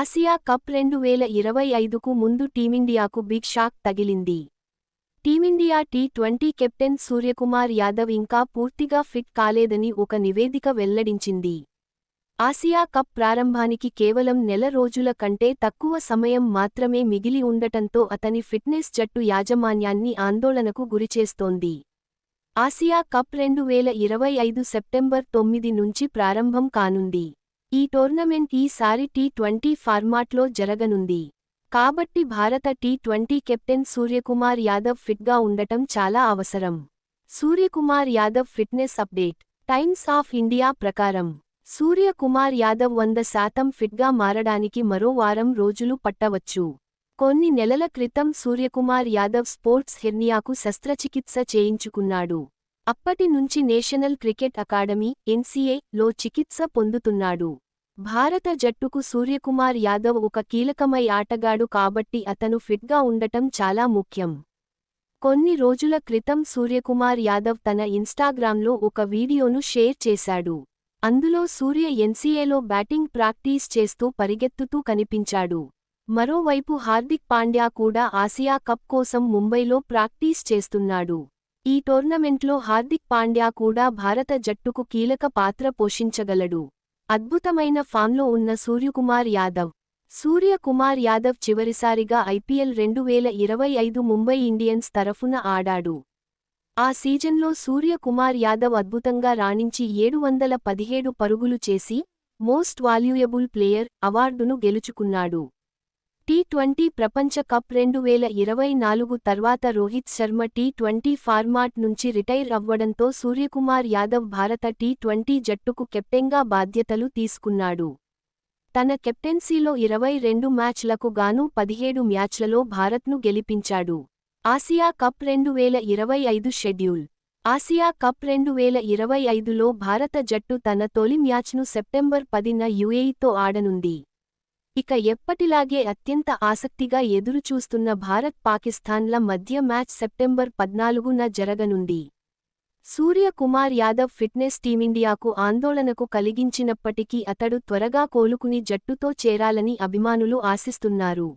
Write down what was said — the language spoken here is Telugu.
ఆసియా కప్ రెండు వేల ఇరవై ఐదుకు ముందు టీమిండియాకు బిగ్ షాక్ తగిలింది. Team India T twenty captain Suryakumar Yadav ఇంకా పూర్తిగా ఫిట్ కాలేదని ఒక నివేదిక వెల్లడించింది. ఆసియా కప్ ప్రారంభానికి కేవలం నెల రోజుల కంటే తక్కువ సమయం మాత్రమే మిగిలి ఉండటంతో అతని ఫిట్నెస్ జట్టు యాజమాన్యాన్ని ఆందోళనకు గురిచేస్తోంది. ఆసియా కప్ రెండు వేల ఇరవై ఐదు సెప్టెంబర్ తొమ్మిది నుంచి ప్రారంభం కానుంది. ఈ టోర్నమెంట్ ఈసారి టీ ట్వంటీ ఫార్మాట్లో జరగనుంది. కాబట్టి భారత T twenty captain Suryakumar Yadav ఫిట్గా ఉండటం చాలా అవసరం. Suryakumar Yadav fitness update. Times of India ప్రకారం సూర్యకుమార్ యాదవ్ వంద శాతం ఫిట్గా మారడానికి మరో వారం రోజులు పట్టవచ్చు. కొన్ని నెలల క్రితం సూర్యకుమార్ యాదవ్ స్పోర్ట్స్ హెర్నియాకు శస్త్రచికిత్స చేయించుకున్నాడు. అప్పటి నుంచి నేషనల్ క్రికెట్ అకాడమీ ఎన్సీఏ లో చికిత్స పొందుతున్నాడు. భారత జట్టుకు సూర్యకుమార్ యాదవ్ ఒక కీలకమై ఆటగాడు కాబట్టి అతను ఫిట్గా ఉండటం చాలా ముఖ్యం. కొన్ని రోజుల క్రితం సూర్యకుమార్ యాదవ్ తన ఇన్స్టాగ్రామ్లో ఒక వీడియోను షేర్ చేశాడు. అందులో సూర్య ఎన్సీఏలో బ్యాటింగ్ ప్రాక్టీస్ చేస్తూ పరిగెత్తుతూ కనిపించాడు. మరోవైపు హార్దిక్ పాండ్యా కూడా ఆసియా కప్ కోసం ముంబైలో ప్రాక్టీస్ చేస్తున్నాడు. ఈ టోర్నమెంట్లో హార్దిక్ పాండ్యా కూడా భారత జట్టుకు కీలక పాత్ర పోషించగలడు. అద్భుతమైన ఫామ్లో ఉన్న సూర్యకుమార్ యాదవ్. సూర్యకుమార్ యాదవ్ చివరిసారిగా ఐపీఎల్ రెండు వేల ఇరవై ఐదు ముంబై ఇండియన్స్ తరఫున ఆడాడు. ఆ సీజన్లో సూర్యకుమార్ యాదవ్ అద్భుతంగా రాణించి ఏడు వందల పదిహేడు పరుగులు చేసి మోస్ట్ వాల్యూయబుల్ ప్లేయర్ అవార్డును గెలుచుకున్నాడు. టీ ట్వంటీ ప్రపంచ కప్ రెండు వేల ఇరవై నాలుగు తర్వాత Rohit Sharma T twenty format నుంచి రిటైర్ అవ్వడంతో సూర్యకుమార్ యాదవ్ భారత టీ ట్వంటీ జట్టుకు కెప్టెన్గా బాధ్యతలు తీసుకున్నాడు. తన కెప్టెన్సీలో ఇరవై రెండు మ్యాచ్లకు గాను పదిహేడు మ్యాచ్లలో భారత్ను గెలిపించాడు. ఆసియా కప్ రెండు వేల ఇరవై ఐదు షెడ్యూల్. ఆసియా కప్ రెండు వేల ఇరవై ఐదులో భారత జట్టు తన తొలి మ్యాచ్ను సెప్టెంబర్ పదిన యుఏఈతో ఆడనుంది. ఇక ఎప్పటిలాగే అత్యంత ఆసక్తిగా ఎదురుచూస్తున్న భారత్ పాకిస్తాన్ల మధ్య మ్యాచ్ సెప్టెంబర్ పద్నాలుగున జరగనుంది. సూర్యకుమార్ యాదవ్ ఫిట్నెస్ టీమిండియాకు ఆందోళనకు కలిగించినప్పటికీ అతడు త్వరగా కోలుకుని జట్టుతో చేరాలని అభిమానులు ఆశిస్తున్నారు.